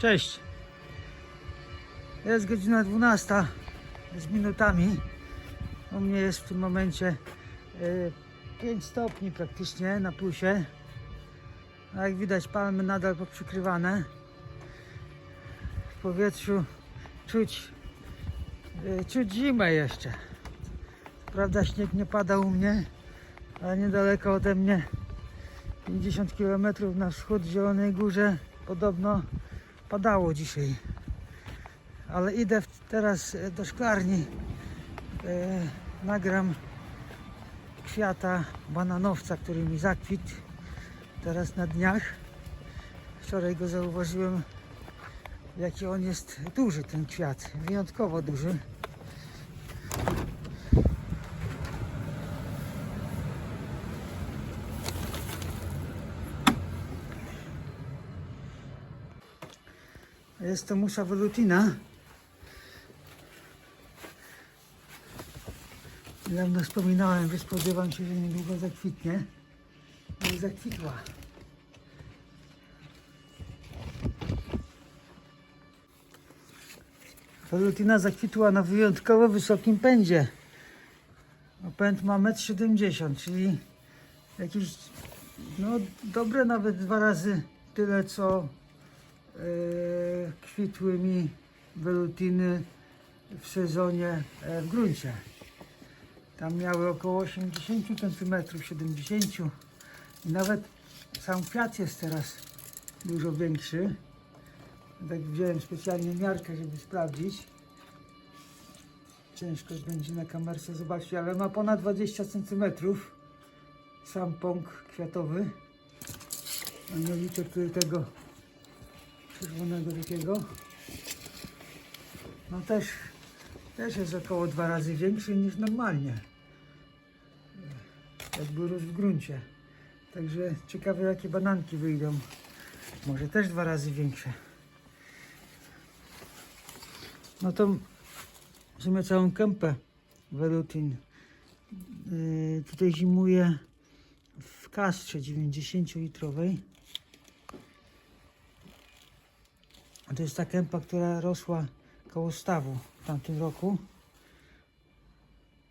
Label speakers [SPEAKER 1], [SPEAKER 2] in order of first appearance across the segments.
[SPEAKER 1] Cześć. Jest godzina 12 z minutami. U mnie jest w tym momencie e, 5 stopni praktycznie na plusie. A jak widać palmy nadal poprzykrywane. W powietrzu czuć, e, czuć zimę jeszcze. Prawda śnieg nie pada u mnie, ale niedaleko ode mnie 50 km na wschód w Zielonej Górze podobno padało dzisiaj. Ale idę teraz e, do szklarni. E, nagram kwiata bananowca, który mi zakwitł teraz na dniach. Wczoraj go zauważyłem, jaki on jest duży ten kwiat, wyjątkowo duży. Jest to musa velutina. Niedawno wspominałem, że spodziewam się, że niedługo zakwitnie. I zakwitła. Velutina zakwitła na wyjątkowo wysokim pędzie. Pęd ma 1,70 m, czyli jakieś no, dobre nawet dwa razy tyle, co kwitły mi welutiny w sezonie e, w gruncie. Tam miały około 80 cm, 70 i nawet sam kwiat jest teraz dużo większy. Tak wziąłem specjalnie miarkę, żeby sprawdzić. Ciężko będzie na kamerce zobaczyć, ale ma ponad 20 cm sam pąk kwiatowy. A nie liczę tutaj tego czerwonego takiego. No też, też jest około dwa razy większy niż normalnie. Jakby rósł w gruncie. Także ciekawe jakie bananki wyjdą. Może też dwa razy większe. No to w sumie całą kępę welutin. Yy, tutaj zimuje w kastrze 90 litrowej. A To jest ta kępa, która rosła koło stawu w tamtym roku.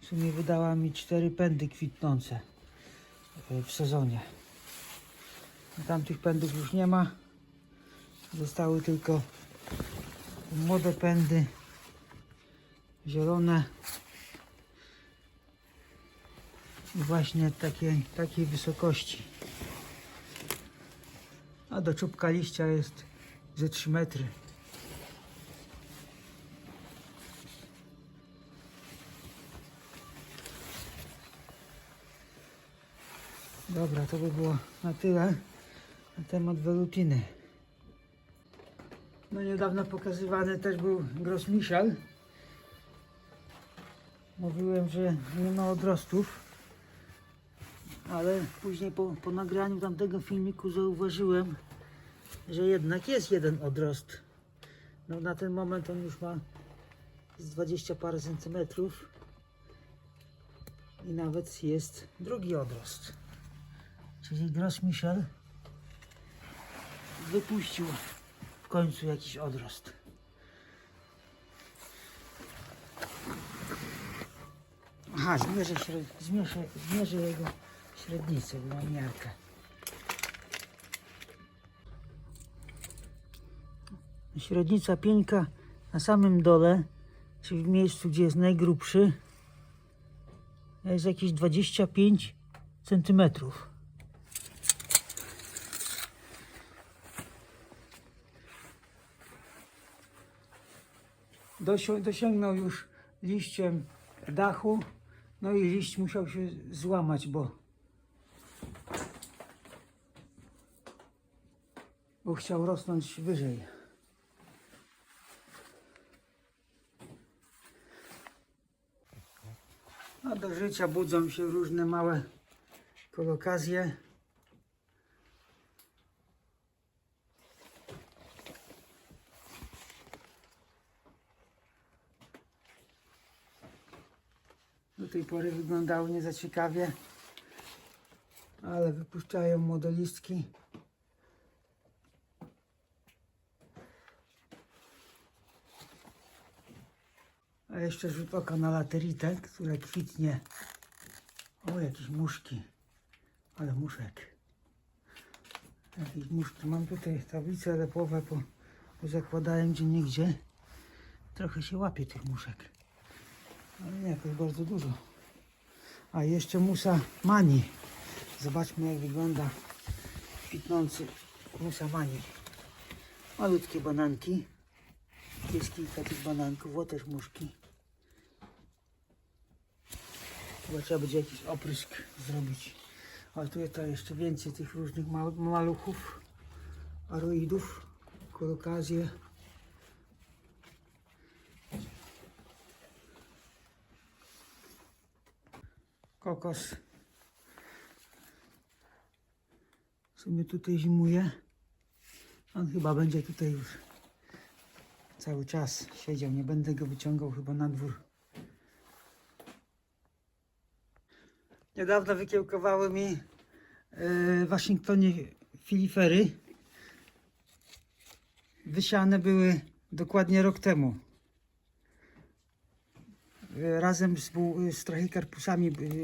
[SPEAKER 1] W sumie wydała mi cztery pędy kwitnące e, w sezonie. Tamtych pędów już nie ma. Zostały tylko młode pędy, zielone. I właśnie takiej, takiej wysokości. A do czubka liścia jest ze 3 metry. Dobra, to by było na tyle na temat welutiny. No niedawno pokazywany też był Grossmichel. Mówiłem, że nie ma odrostów, ale później po, po nagraniu tamtego filmiku zauważyłem, że jednak jest jeden odrost. No na ten moment on już ma z 20 parę centymetrów i nawet jest drugi odrost. Czyli Gros Michel wypuścił w końcu jakiś odrost. Aha, zmierzę, zmierzę, zmierzę jego średnicę, mam miarkę. Średnica pieńka na samym dole, czyli w miejscu, gdzie jest najgrubszy, jest jakieś 25 centymetrów. Dosią- Dosięgnął już liściem dachu, no i liść musiał się złamać, bo, bo chciał rosnąć wyżej. A do życia budzą się różne małe kolokazje. Do tej pory wyglądały nie za ciekawie, ale wypuszczają młode A jeszcze rzut oka na lateritę, która kwitnie. O, jakieś muszki. Ale muszek. Jakieś muszki. Mam tutaj tablice lepowe, po, pozakładałem gdzie niegdzie. Trochę się łapie tych muszek. Ale nie jakoś bardzo dużo. A jeszcze musa mani. Zobaczmy jak wygląda kwitnący musa mani. Malutkie bananki. Jest kilka tych bananków, o też muszki. Chyba trzeba będzie jakiś oprysk zrobić. Ale tu jest jeszcze więcej tych różnych mal maluchów, aroidów, kolokazje. Kokos. W sumie tutaj zimuje. On chyba będzie tutaj już cały czas siedział. Nie będę go wyciągał chyba na dwór. Niedawno wykiełkowały mi e, w Waszyngtonie filifery. Wysiane były dokładnie rok temu. E, Razem z, buł- z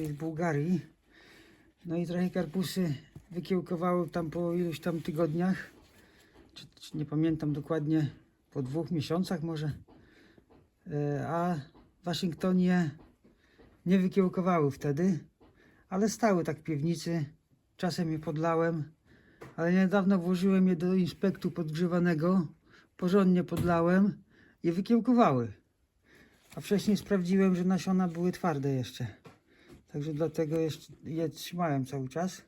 [SPEAKER 1] z Bułgarii. No i trachykarpusy wykiełkowały tam po iluś tam tygodniach. Czy, czy nie pamiętam dokładnie, po dwóch miesiącach może. E, A Waszyngtonie nie wykiełkowały wtedy ale stały tak piwnicy. Czasem je podlałem, ale niedawno włożyłem je do inspektu podgrzewanego. Porządnie podlałem i wykiełkowały. A wcześniej sprawdziłem, że nasiona były twarde jeszcze. Także dlatego jeszcze je trzymałem cały czas.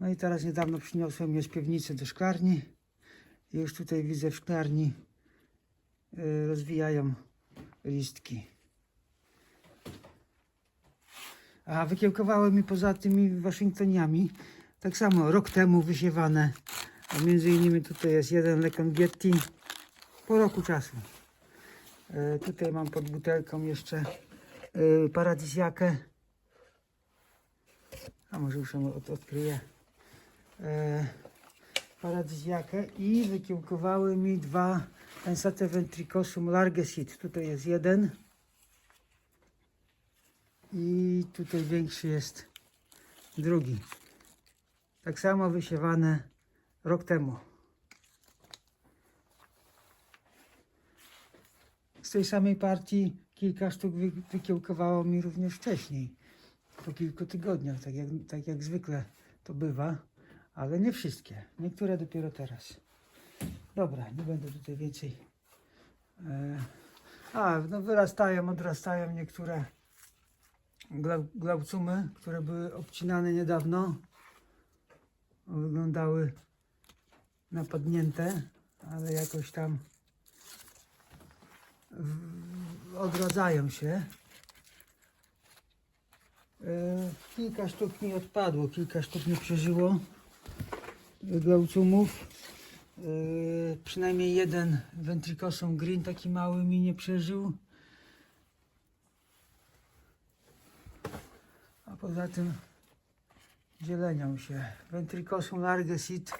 [SPEAKER 1] No i teraz niedawno przyniosłem je z piwnicy do szklarni. I już tutaj widzę w szklarni y, rozwijają listki. A wykiełkowały mi poza tymi Waszyngtoniami tak samo rok temu wysiewane. A między innymi tutaj jest jeden Lekongietti po roku czasu. E, tutaj mam pod butelką jeszcze paradizjakę. A może już ją od, odkryję. E, i wykiełkowały mi dwa Pensate Ventricosum Largesit. Tutaj jest jeden. I tutaj większy jest drugi. Tak samo wysiewane rok temu. Z tej samej partii kilka sztuk wy, wykiełkowało mi również wcześniej. Po kilku tygodniach, tak jak, tak jak zwykle to bywa. Ale nie wszystkie. Niektóre dopiero teraz. Dobra, nie będę tutaj więcej. E, a, no wyrastają, odrastają niektóre glau- glaucumy, które były obcinane niedawno. Wyglądały napadnięte, ale jakoś tam odradzają się. E, Kilka sztuk mi odpadło, kilka sztuk nie przeżyło glaucumów. E, Przynajmniej jeden ventricosum green, taki mały mi nie przeżył. Poza tym zielenią się. Ventricosum largesit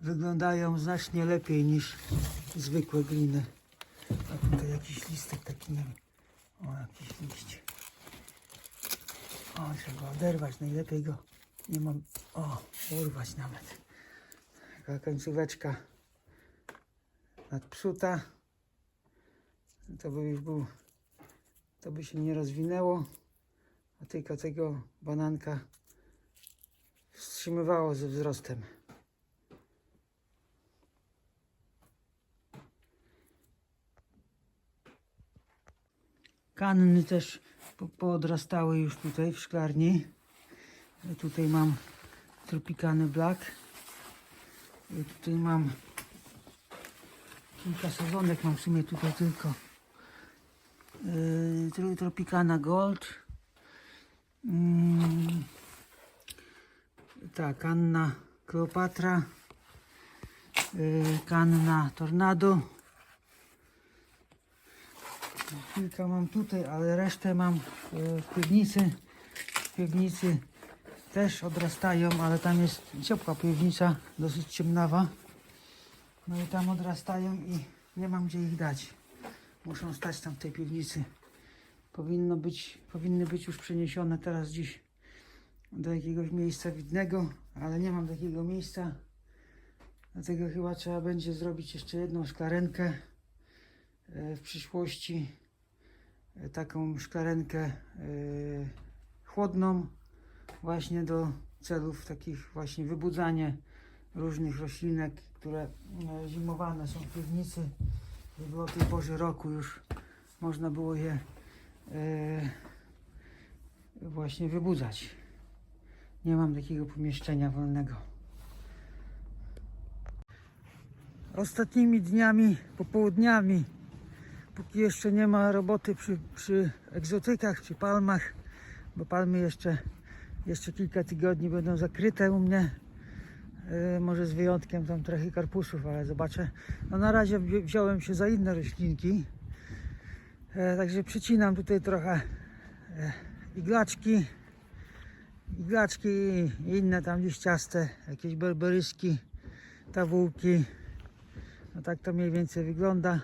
[SPEAKER 1] wyglądają znacznie lepiej niż zwykłe gliny. A tutaj jakiś listek taki nie wiem. O, jakiś liść. O, trzeba oderwać, najlepiej go nie mam. O, urwać nawet. Taka końcóweczka nadpsuta. To by już był, to by się nie rozwinęło a tylko tego bananka wstrzymywało ze wzrostem. Kanny też po- poodrastały już tutaj w szklarni. Tutaj mam Tropicany Black. Tutaj mam kilka sezonek, mam w sumie tutaj tylko yy, tro- Tropicana Gold. Mm, tak, Anna Kleopatra, yy, Kanna Tornado. Kilka mam tutaj, ale resztę mam yy, w piwnicy. W piwnicy też odrastają, ale tam jest ciepła piwnica, dosyć ciemnawa. No i tam odrastają i nie mam gdzie ich dać. muszą stać tam w tej piwnicy. Powinno być, powinny być już przeniesione teraz dziś do jakiegoś miejsca widnego, ale nie mam takiego miejsca. Dlatego chyba trzeba będzie zrobić jeszcze jedną szklarenkę e, w przyszłości. E, Taką szklarenkę e, chłodną właśnie do celów takich właśnie wybudzania różnych roślinek, które zimowane są w piwnicy, żeby o tej porze roku już można było je właśnie wybudzać. Nie mam takiego pomieszczenia wolnego. Ostatnimi dniami, popołudniami, póki jeszcze nie ma roboty przy, przy egzotykach, przy palmach, bo palmy jeszcze, jeszcze kilka tygodni będą zakryte u mnie. E, może z wyjątkiem tam trochę karpusów, ale zobaczę. No na razie wzi- wziąłem się za inne roślinki. E, także przycinam tutaj trochę e, iglaczki, iglaczki i inne tam liściaste, jakieś berberyski, tawółki. No tak to mniej więcej wygląda.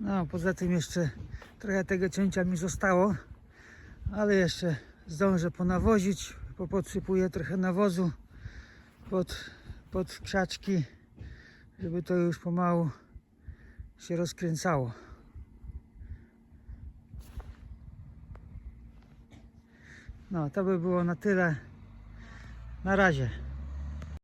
[SPEAKER 1] No, poza tym jeszcze trochę tego cięcia mi zostało, ale jeszcze zdążę ponawozić, bo podsypuję trochę nawozu pod, pod krzaczki, żeby to już pomału się rozkręcało. No, to by było na tyle. Na razie.